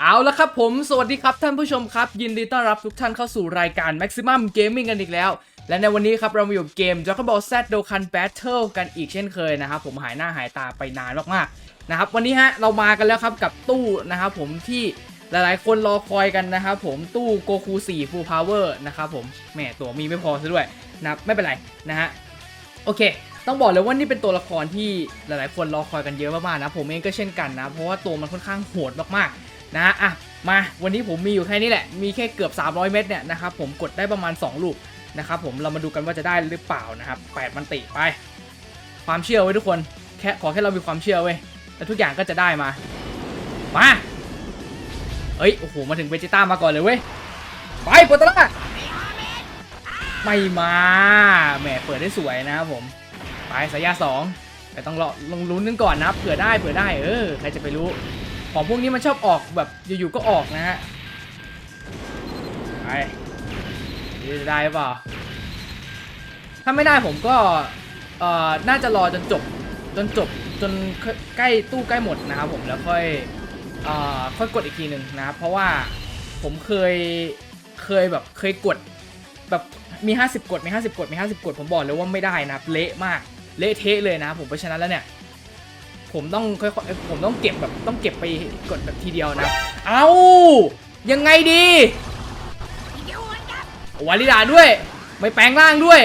เอาละครับผม สวัสดีครับท่านผู้ชมครับ ยินดีต้อนรับทุกท่านเข้าสู่รายการ Maximum Gaming กันอีกแล้ว และในวันนี้ครับ เรามาอยู่กับเกม Dragon Ball Z Dokkan Battle กันอีกเช่นเคยนะครับ ผมหายหน้าหายตาไปนานมากๆนะครับวันนี้ฮะเรามากันแล้วครับกับตู้นะครับผมที่หลายๆ คนรอคอยกันนะครับผมตู้โกคู4 Full Power นะครับผมแหมตัวมีไม่พอซะด้วยนะไม่เป็นไรนะฮะโอเคต้องบอกเลยว่านี่เป็นตัวละครที่หลายๆ คนรอคอยกันเยอะมากๆนะผมเองก็เช่นกันนะเพราะว่าตัวมันค่อนข้างโหดมากๆ นะอะมาวันนี้ผมมีอยู่แค่นี้แหละ มีแค่เกือบ 300 เม็ดเนี่ยนะครับผมกดได้ประมาณ 2 ลูกนะครับผมเรามาดูกันว่าจะได้หรือเปล่านะครับ8มันติไป ความเชื่อไว้ทุกคนแค่ขอแค่เรามีความเชื่อไว้แล้วทุกอย่างก็จะได้มา มาเอ้ยโอ้โหมาถึงเวจิต้ามาก่อนเลยเว้ยไปโปรตล่าไม่มาแหมเปิดได้สวยนะครับผมไปสายยาสองแต่ต้องรอลงลุ้นนึงก่อนนะเผื่อได้เผื่อได้เออใครจะไปรู้ ของพวกนี้มันชอบออกแบบอยู่ๆก็ออกนะฮะไปจะได้หรือเปล่าถ้าไม่ได้ผมก็เอ่อน่าจะรอจนจบจนจบจนใกล้ตู้ใกล้หมดนะครับผมแล้วค่อยเอ่อค่อยกดอีกทีหนึ่งนะครับเพราะว่าผมเคยเคยแบบเคยกดแบบมี 50 กดมี 50 กดมี 50 กดผมบอกเลยว่าไม่ได้นะเละมากเละเทะเลยนะผมเพราะฉะนั้นแล้วเนี่ย ผมต้องค่อยๆผมต้องเก็บแบบต้องเก็บไปกดแบบทีเดียวนะ เอายังไงดีวาลิดาด้วย ไม่แปลงร่างด้วย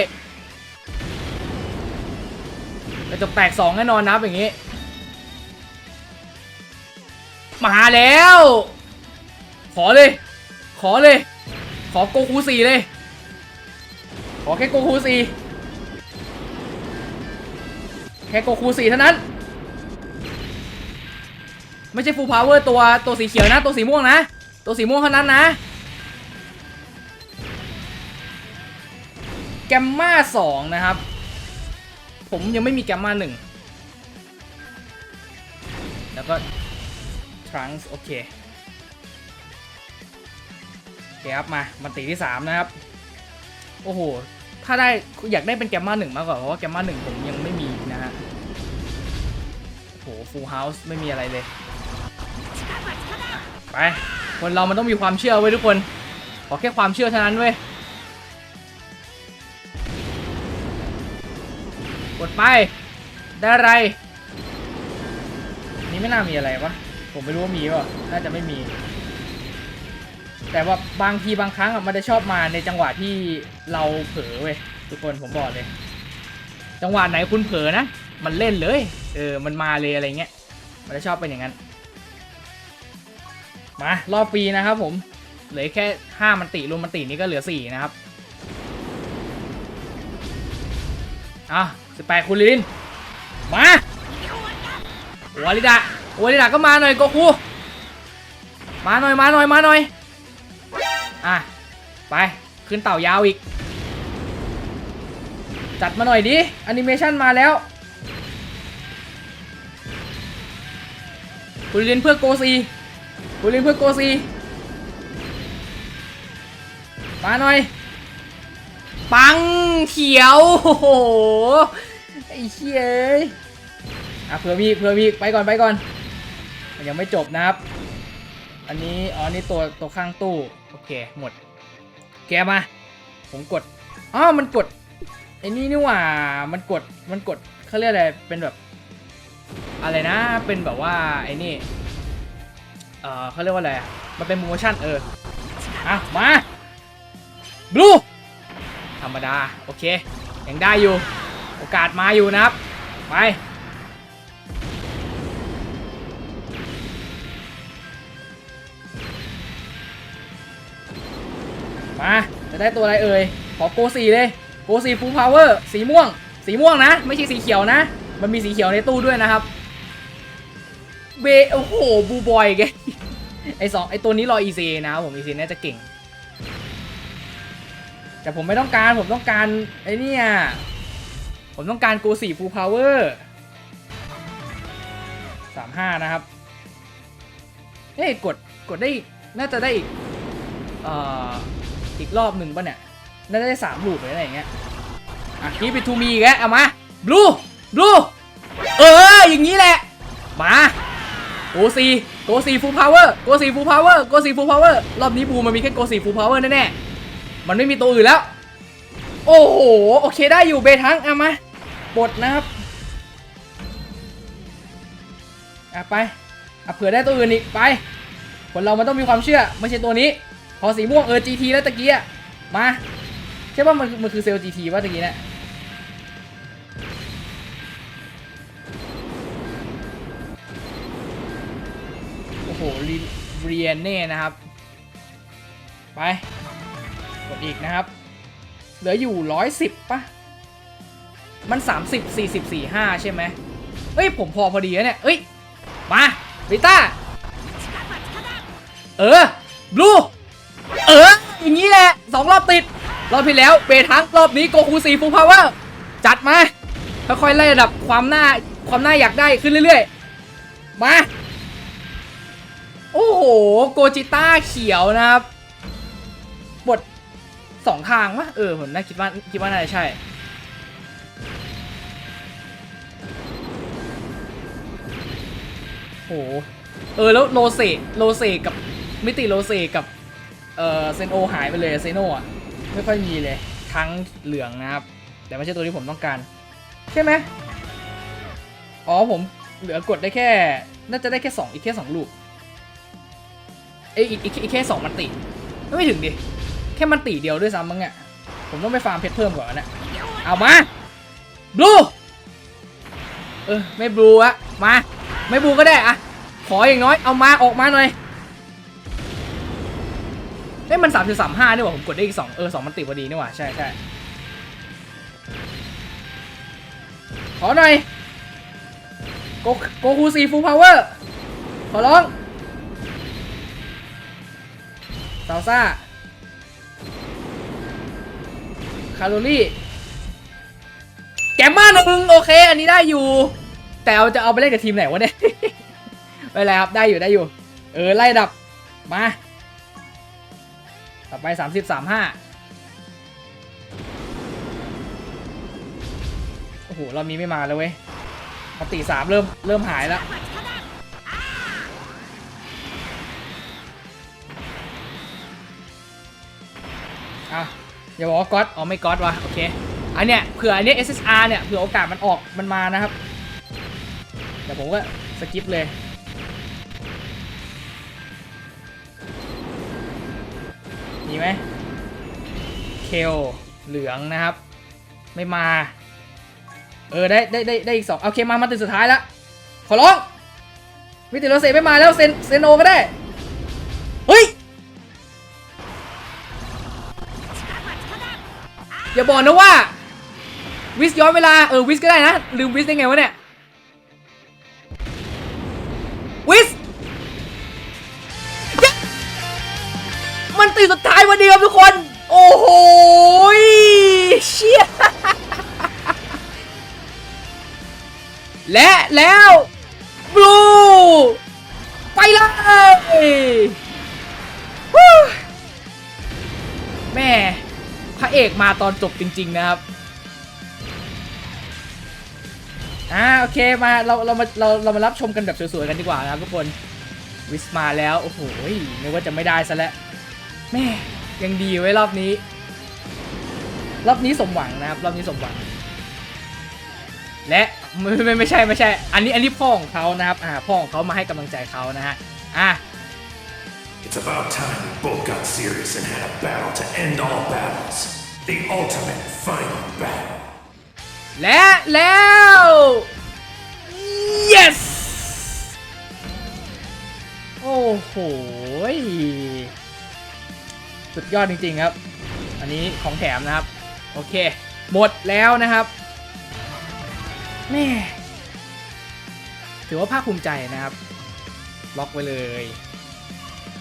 กระจกแตกสองแน่นอนนะอย่างงี้ มาแล้ว ขอเลย ขอเลย ขอโกคูสี่เลย ขอแค่โกคูสี่แค่โกคูสี่เท่านั้น ไม่ใช่ฟูลพาวเวอร์ตัวตัวสีเขียวนะ ตัวสีม่วงนะ ตัวสีม่วงเท่านั้นนะแกมมาสองนะครับ ผมยังไม่มีแกมมาหนึ่งแล้วก็ทรังส์โอเคโอเคครับมามาตีที่3นะครับ โอ้โห ถ้าได้อยากได้เป็นแกมมาหนึ่งมากกว่าเพราะว่าแกมมาหนึ่งผมยังไม่มีนะฮะโอ้โหฟูลเฮาส์ไม่มีอะไรเลย ไป คนเรามันต้องมีความเชื่อไว้ทุกคน ขอแค่ความเชื่อเท่านั้นเว้ย กดไป ได้อะไร นี่ไม่น่ามีอะไรวะ ผมไม่รู้ว่ามีป่ะ น่าจะไม่มี แต่ว่าบางทีบางครั้งอะมันจะชอบมาในจังหวะที่เราเผลอเว้ยทุกคนผมบอกเลย จังหวะไหนคุณเผลอนะ มันเล่นเลย เออ มันมาเลยอะไรเงี้ย มันจะชอบเป็นอย่างนั้น มารอบฟรีนะครับผม เหลือแค่ห้ามันติรวมมันตินี้ก็เหลือสี่นะครับอะสิบแปดคุณลินมาโอวาลิดะโอวาลิดะก็มาหน่อยโกคูมาหน่อยมาหน่อยมาหน่อย อะ ไป ขึ้นเต่ายาวอีก จัดมาหน่อยดิแอนิเมชันมาแล้วคุณลินเพื่อโกซี คุณลินเพื่อโกซีมาหน่อย ปังเขียว โอ้โห ไอ้เชี่ยอะเผื่อมีเผื่อมีไปก่อนไปก่อน มันยังไม่จบนะครับ อันนี้ อ๋อ นี่ตัวตัวข้างตู้ โอเค หมด แกมา ผมกด อ๋อ มันกด ไอ้นี่นี่หว่า มันกด มันกดเขาเรียกอะไร เป็นแบบ อะไรนะ เป็นแบบว่า ไอ้นี่ เออเขาเรียกว่าอะไรมันเป็นโมชั่นเอออะมาบลูธรรมดา โอเค ยังได้อยู่ โอกาสมาอยู่นะครับ ไป มา จะได้ตัวอะไรเอ่ย ขอโกสีเลย โกสีฟูลพาวเวอร์ สีม่วง สีม่วงนะ ไม่ใช่สีเขียวนะ มันมีสีเขียวในตู้ด้วยนะครับ เบ โอ้โห บูบอยแก ไอสองไอตัวนี้รอ EC นะครับผม EC น่าจะเก่ง แต่ผมไม่ต้องการผมต้องการไอเนี่ยผมต้องการโกสีฟูลพาวเวอร์สามห้านะครับเอ้ยกดกดได้น่าจะได้อีกเอ่ออีกรอบหนึ่งป่ะเนี่ย น่าจะได้สามลูกหรืออะไรอย่างเงี้ยอะคีไปทูมีอีกแล้วเอามาบลูบลูเอออย่างนี้แหละ มา โกซีโกซีฟูลพาวเวอร์โกซีฟูลพาวเวอร์โกซีฟูลพาวเวอร์รอบนี้บูมันมีแค่โกซีฟูลพาวเวอร์แน่ๆมันไม่มีตัวอื่นแล้ว โอ้โหโอเคได้อยู่เบทังเอามาบดนะครับอะไปอะเผื่อได้ตัวอื่นอีกไป คนเรามันต้องมีความเชื่อไม่ใช่ตัวนี้พอสีม่วงเออ GT แล้วตะกี้อะมาใช่ป่ะมันมันคือเซลล์ GT ป่ะตะกี้เนี่ย เรียนเน่นะครับ ไป กดอีกนะครับ เหลืออยู่110ปะมัน30 40 45ใช่ไหมเอ้ย ผมพอพอดีแล้วเนี่ย เอ้ย มาริต้า เออบลู เออ อย่างนี้แหละสองรอบติด รอบที่แล้วเบทังรอบนี้โกคูซีฟูพาวเวอร์ จัดมา ค่อยๆไล่ระดับความหน้า ความหน้าอยากได้ขึ้นเรื่อยๆ มา โอ้โห โกจิต้าเขียวนะครับบทสองทางวะเออผมน่าคิดว่าคิดว่าน่าจะใช่ โห เออแล้วโลเซโลเซกับมิติโลเซกับ เออเซนโอหายไปเลยเซโนอะ ไม่ค่อยมีเลยทั้งเหลืองนะครับ แต่ไม่ใช่ตัวที่ผมต้องการ ใช่ไหมอ๋อผมเหลือกดได้แค่ น่าจะได้แค่ 2 อีกแค่ 2 ลูก เอยอีกอีกแค่สองมันติไม่ถึงดิ แค่มันติเดียวด้วยซ้ำมั้งเนี่ยผมต้องไปฟาร์มเพชรเพิ่มก่อนนะเอามาบลูเออไม่บลูอะมา ไม่บลูก็ได้อะขออย่างน้อยเอามาออกมาหน่อยเอ้ยมันสามสิบสามห้านี่หว่าผมกดได้อีกสองเออสองมันติพอดีนี่หว่าใช่ใช่ขอหน่อยโกโกคูซีฟูลพาวเวอร์ขอร้อง ซาซ่า คาโรลี่แกมมาหนึ่งโอเค อันนี้ได้อยู่ แต่เอาจะเอาไปเล่นกับทีมไหนวะเนี่ยไม่เป็นไรครับ ได้อยู่ได้อยู่ เออ ไล่ดับ มา ต่อไป 30 35 โอ้โห เรามีไม่มาแล้วเว้ยปกติสามเริ่ม เริ่มหายแล้ว อะอย่าบอกว่าก๊อตอ๋อไม่ก๊อตวะโอเคอันเนี้ยเผื่ออันเนี้ย SSR เนี่ยเผื่อโอกาสมันออกมันมานะครับเดี๋ยวผมก็สกิปเลยมีไหมเคลเหลืองนะครับ ไม่มา เออได้ได้ได้ได้อีกสองโอเคมามาติดสุดท้ายแล้วขอร้องมิติโรเซไม่มาแล้วเซนเซนโอก็ได้ เฮ้ย อย่าบอกนะว่า วิสย้อนเวลา เออวิสก็ได้นะ ลืมวิสได้ไงวะเนี่ย วิส มันตีสุดท้ายวันนี้ครับทุกคน โอ้โหเชี่ยและแล้วบลูไปเลยแม่ พระเอกมาตอนจบจริง ๆ นะครับอ่าโอเคมาเราเรามาเราเรามารับชมกันแบบสวยๆกันดีกว่านะครับทุกคนวิสมาแล้วโอ้โหนึกว่าจะไม่ได้ซะแล้วแม่ยังดีไว้รอบนี้ รอบนี้สมหวังนะครับ รอบนี้สมหวัง และไม่ไม่ไม่ใช่ไม่ใช่ อันนี้อันนี้พ่อของเขานะครับอ่าพ่อของเขามาให้กำลังใจเขานะฮะอะ It's about time we both got serious and had a battle to end all battles. The ultimate final battle. และแล้ว yes โอ้โห สุดยอดจริงๆครับ อันนี้ของแถมนะครับ โอเค หมดแล้วนะครับ แม่ถือว่าภาคภูมิใจนะครับ ล็อกไว้เลย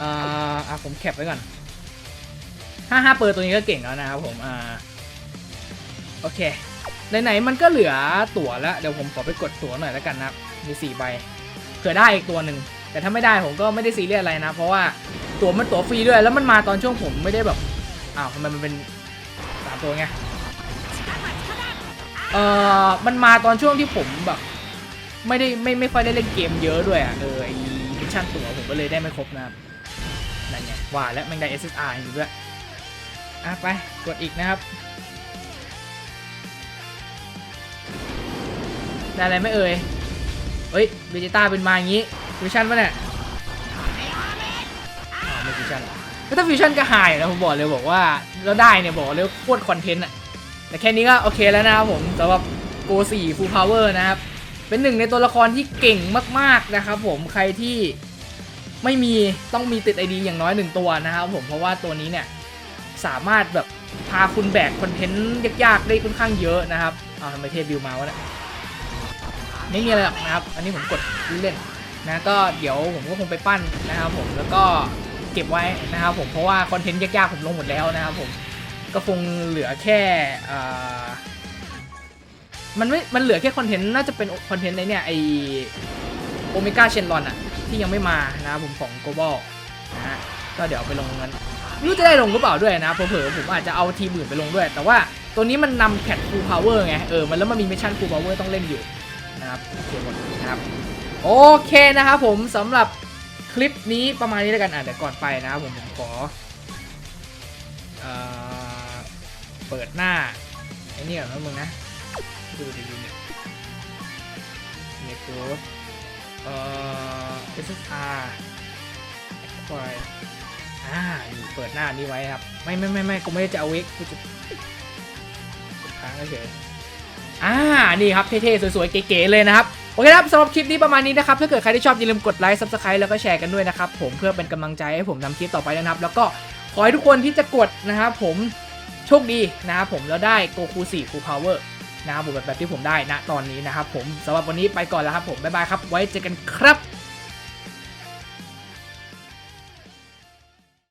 อ่าอะผมแคปไว้ก่อนถ้าห้าเปิดตัวนี้ก็เก่งแล้วนะครับผมอ่าโอเคไหนๆมันก็เหลือตั๋วแล้วเดี๋ยวผมขอไปกดตั๋วหน่อยแล้วกันนะครับมี4ใบเผื่อได้อีกตัวหนึ่งแต่ถ้าไม่ได้ผมก็ไม่ได้ซีเรียสอะไรนะ เพราะว่าตั๋วมันตั๋วฟรีด้วยแล้วมันมาตอนช่วงผมไม่ได้แบบอ้าวทำไมมันเป็นสามตัวไงเอ่อมันมาตอนช่วงที่ผมแบบไม่ได้ไม่ไม่ค่อยได้เล่นเกมเยอะด้วยอะเออไอมิชชั่นตั๋วผมก็เลยได้ไม่ครบนะครับ นั่นไงว่าแล้วแม่งได้ SSR อยู่ด้วยอะไป กดอีกนะครับ ได้อะไรไม่เอ่ย เฮ้ยเบจิต้าเป็นมาอย่างงี้ฟิวชั่นปะเนี่ยอ๋อไม่ฟิวชั่นก็ถ้าฟิวชั่นก็หายนะผมบอกเลยบอกว่าแล้วได้เนี่ยบอกเลยโคตรคอนเทนต์อะแต่แค่นี้ก็โอเคแล้วนะครับผมสำหรับโก4 Full Power นะครับ เป็นหนึ่งในตัวละครที่เก่งมาก ๆ นะครับผมใครที่ ไม่มีต้องมีติด ID อย่างน้อยหนึ่งตัวนะครับผมเพราะว่าตัวนี้เนี่ยสามารถแบบพาคุณแบกคอนเทนต์ยากๆ ได้ค่อนข้างเยอะนะครับเอาทำไมเทพบิวมาวะเนี่ยไม่มีอะไรหรอกนะครับ อันนี้ผมกดเล่นนะก็เดี๋ยวผมก็คงไปปั้นนะครับผมแล้วก็เก็บไว้นะครับผมเพราะว่าคอนเทนต์ยากๆผมลงหมดแล้วนะครับผมก็คงเหลือแค่อ่ามันไม่ มันเหลือแค่คอนเทนต์น่าจะเป็นคอนเทนต์ในเนี่ยไอโอเมก้าเชนรอนอะ ที่ยังไม่มานะครับผมของโกลบอลนะฮะก็เดี๋ยวไปลงกันไม่รู้จะได้ลงหรือเปล่าด้วยนะเผลอผมอาจจะเอาทีมอื่นไปลงด้วย แต่ว่าตัวนี้มันนำแพทฟูลพาวเวอร์ไงเออมันแล้วมันมีมิชชั่นฟูลพาวเวอร์ต้องเล่นอยู่นะครับโอเคหมดนะครับโอเคนะครับผมสำหรับคลิปนี้ประมาณนี้แล้วกันอะเดี๋ยวก่อนไปนะครับผมผมขอเอเปิดหน้าไอ้นี่ก่อนนะมึงนะดูดีๆเนี่ยเนโกร เอ่อ SSR ควายอ่านี่เปิดหน้านี้ไว้ครับ ไม่ไม่ไม่ไม่กูไม่ได้จะเอาเวกกูจะค้างเฉยอ่า นี่ครับ เท่ๆ สวยๆ เก๋ๆ เลยนะครับ โอเคครับสำหรับคลิปนี้ประมาณนี้นะครับ ถ้าเกิดใครที่ชอบอย่าลืมกดไลค์ subscribe แล้วก็แชร์กันด้วยนะครับ ผมเพื่อเป็นกำลังใจให้ผมทำคลิปต่อไปนะครับ แล้วก็ขอให้ทุกคนที่จะกดนะครับผมโชคดีนะครับผมแล้วได้โกคู4 Full Power นะครับผมแบบแบบที่ผมได้นะตอนนี้นะครับผมสำหรับวันนี้ไปก่อนแล้วครับผมบ๊ายบายครับไว้เจอกันครับ